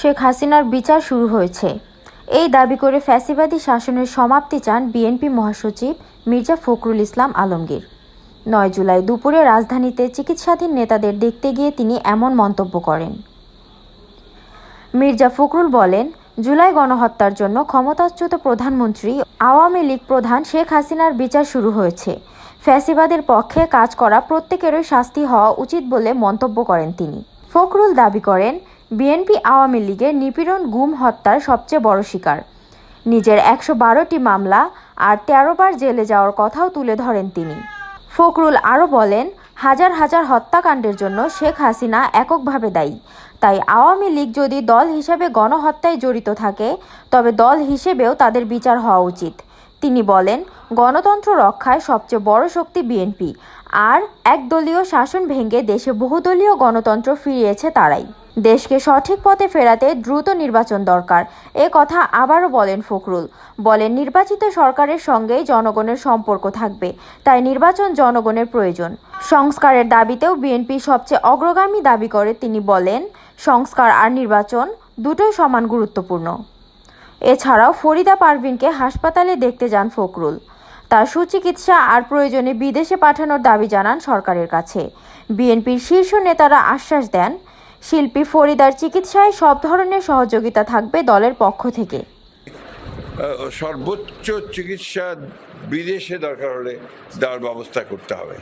শেখ হাসিনার বিচার শুরু হয়েছে। এই দাবি করে ফ্যাসিবাদী শাসনের সমাপ্তি চান বিএনপি মহাসচিব মির্জা ফখরুল ইসলাম আলমগীর। নয় জুলাই দুপুরে রাজধানীতে চিকিৎসাধীন নেতাদের দেখতে গিয়ে তিনি এমন মন্তব্য করেন। মির্জা ফখরুল বলেন, জুলাই গণহত্যার জন্য ক্ষমতাচ্যুত প্রধানমন্ত্রী, আওয়ামী লীগ প্রধান শেখ হাসিনার বিচার শুরু হয়েছে। ফ্যাসিবাদের পক্ষে কাজ করা প্রত্যেকেরই শাস্তি হওয়া উচিত বলে মন্তব্য করেন তিনি। ফখরুল দাবি করেন বিএনপি আওয়ামী লীগের নিপীড়ন, গুম, হত্যার সবচেয়ে বড় শিকার। নিজের একশো বারোটি মামলা আর তেরো বার জেলে যাওয়ার কথাও তুলে ধরেন তিনি। ফখরুল আরও বলেন, হাজার হাজার হত্যাকাণ্ডের জন্য শেখ হাসিনা এককভাবে দায়ী। তাই আওয়ামী লীগ যদি দল হিসেবে গণহত্যায় জড়িত থাকে, তবে দল হিসেবেও তাদের বিচার হওয়া উচিত। তিনি বলেন, গণতন্ত্র রক্ষায় সবচেয়ে বড় শক্তি বিএনপি, আর একদলীয় শাসন ভেঙে দেশে বহুদলীয় গণতন্ত্র ফিরিয়েছে তারাই। দেশকে সঠিক পথে ফেরাতে দ্রুত নির্বাচন দরকার। এ কথা আবারও বলেন ফখরুল। বলেন, নির্বাচিত সরকারের সঙ্গেই জনগণের সম্পর্ক থাকবে, তাই নির্বাচন জনগণের প্রয়োজন। সংস্কারের দাবিতেও বিএনপি সবচেয়ে অগ্রগামী দাবি করে, তিনি বলেন, সংস্কার আর নির্বাচন দুটোই সমান গুরুত্বপূর্ণ। এছাড়াও ফরিদা পারভিনকে হাসপাতালে দেখতে যান ফখরুল। তার সুচিকিৎসা আর প্রয়োজনে বিদেশে পাঠানোর দাবি জানান সরকারের কাছে। বিএনপির শীর্ষ নেতারা আশ্বাস দেন শিল্পী ফরিদার চিকিৎসায় সব ধরনের সহযোগিতা থাকবে দলের পক্ষ থেকে। সর্বোচ্চ চিকিৎসা বিদেশে দরকার হলে দেওয়ার ব্যবস্থা করতে হবে।